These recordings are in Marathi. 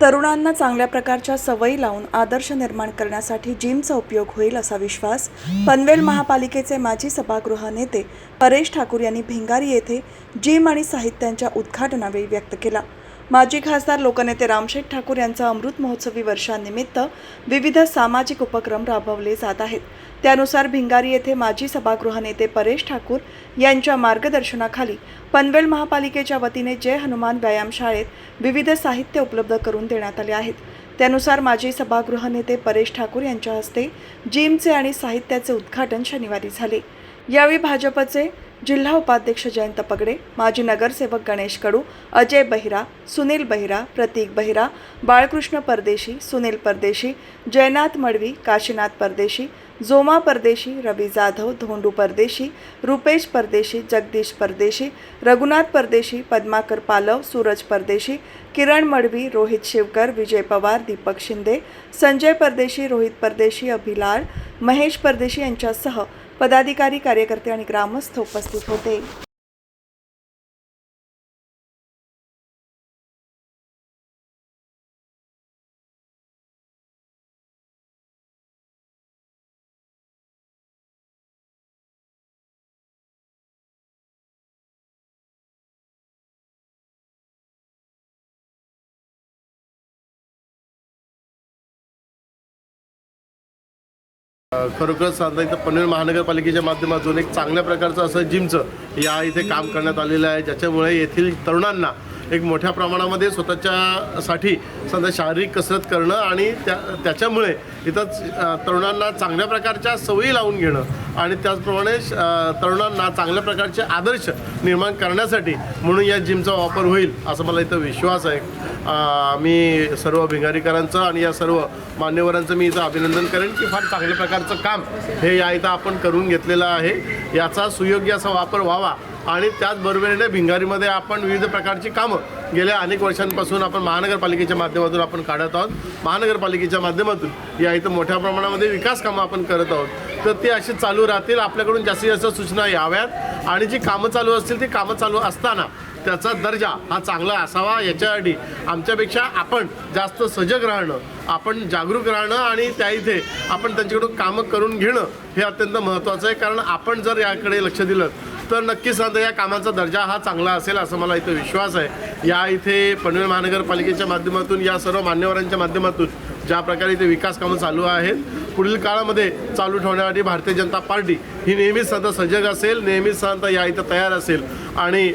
तरुणांना चांगल्या प्रकारच्या सवयी लावून आदर्श निर्माण करण्यासाठी जिमचा उपयोग होईल असा विश्वास पनवेल महापालिकेचे माजी सभागृह नेते परेश ठाकूर यांनी भिंगारी येथे जिम आणि साहित्यांच्या उद्घाटनावेळी व्यक्त केला. माजी खासदार लोकनेते रामशेठ ठाकूर यांचा अमृत महोत्सवी वर्षानिमित्त विविध सामाजिक उपक्रम राबवले जात आहेत. त्यानुसार भिंगारी येथे माजी सभागृह नेते परेश ठाकूर यांच्या मार्गदर्शनाखाली पनवेल महापालिकेच्या वतीने जय हनुमान व्यायामशाळेत विविध साहित्य उपलब्ध करून देण्यात आले आहेत. त्यानुसार माजी सभागृह नेते परेश ठाकूर यांच्या हस्ते जिमचे आणि साहित्याचे उद्घाटन शनिवारी झाले. यावेळी भाजपचे जिल्हा उपाध्यक्ष जयंत पगडे माजी नगरसेवक गणेश कडू अजय बहिरा सुनील बहिरा प्रतीक बहिरा बाळकृष्ण परदेशी सुनील परदेशी जयनाथ मडवी काशीनाथ परदेशी जोमा परदेशी रवी जाधव धोंडू परदेशी रुपेश परदेशी जगदीश परदेशी रघुनाथ परदेशी पद्माकर पालव सूरज परदेशी किरण मडवी रोहित शिवकर विजय पवार दीपक शिंदे संजय परदेशी रोहित परदेशी अभिलाळ महेश परदेशी यांच्यासह पदाधिकारी कार्यकर्ते आणि ग्रामस्थ उपस्थित होते. खरोखरच सांगायचं इथं पनवेल महानगरपालिकेच्या माध्यमातून एक चांगल्या प्रकारचं असं जिमचं या इथे काम करण्यात आलेलं आहे. ज्याच्यामुळे येथील तरुणांना एक मोठ्या प्रमाणामध्ये स्वतःच्यासाठी समजा शारीरिक कसरत करणं आणि त्या त्याच्यामुळे इथं तरुणांना चांगल्या प्रकारच्या सवयी लावून घेणं आणि त्याचप्रमाणे तरुणांना चांगल्या प्रकारचे आदर्श निर्माण करण्यासाठी म्हणून या जिमचा वापर होईल असं मला इथं विश्वास आहे. मी सर्व भिंगारीकरांचं आणि या सर्व मान्यवरांचं मी इथं अभिनंदन करेन की फार चांगल्या प्रकारचं काम हे या इथं आपण करून घेतलेलं आहे. याचा सुयोग्य असा वापर व्हावा आणि त्याचबरोबरीने भिंगारीमध्ये आपण विविध प्रकारची कामं गेल्या अनेक वर्षांपासून आपण महानगरपालिकेच्या माध्यमातून आपण काढत आहोत. महानगरपालिकेच्या माध्यमातून या इथं मोठ्या प्रमाणामध्ये विकास कामं आपण करत आहोत. तर ते अशी चालू राहतील. आपल्याकडून जास्तीत जास्त सूचना याव्यात आणि जी कामं चालू असतील ती कामं चालू असताना त्याचा दर्जा हा चांगला असावा याच्यासाठी आमच्यापेक्षा आपण जास्त सजग राहणं आपण जागरूक राहणं आणि त्या इथे आपण त्यांच्याकडून कामं करून घेणं हे अत्यंत महत्त्वाचं आहे. कारण आपण जर याकडे लक्ष दिलं तर नक्कीच सांगता या कामाचा दर्जा हा चांगला असेल असं मला इथं विश्वास आहे. या इथे पनवेल महानगरपालिकेच्या माध्यमातून या सर्व मान्यवरांच्या माध्यमातून ज्या प्रकारे इथे विकास कामं चालू आहेत पुढील काळामध्ये चालू ठेवण्यासाठी भारतीय जनता पार्टी ही नेहमीच सध्या सजग असेल नेहमीच सध्या या इथं तयार असेल. आणि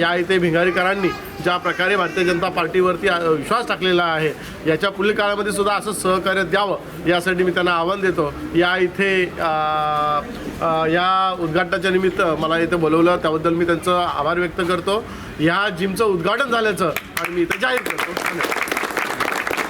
या इथे भिंगारीकरांनी ज्या प्रकारे भारतीय जनता पार्टीवरती विश्वास टाकलेला आहे याच्या पुढील काळामध्ये सुद्धा असं सहकार्य द्यावं यासाठी मी त्यांना आव्हान देतो. या इथे या उद्घाटनाच्या निमित्त मला इथे बोलवलं त्याबद्दल मी त्यांचं आभार व्यक्त करतो. ह्या जिमचं उद्घाटन झाल्याचं आणि मी इथं जाहीर करतो. धन्यवाद.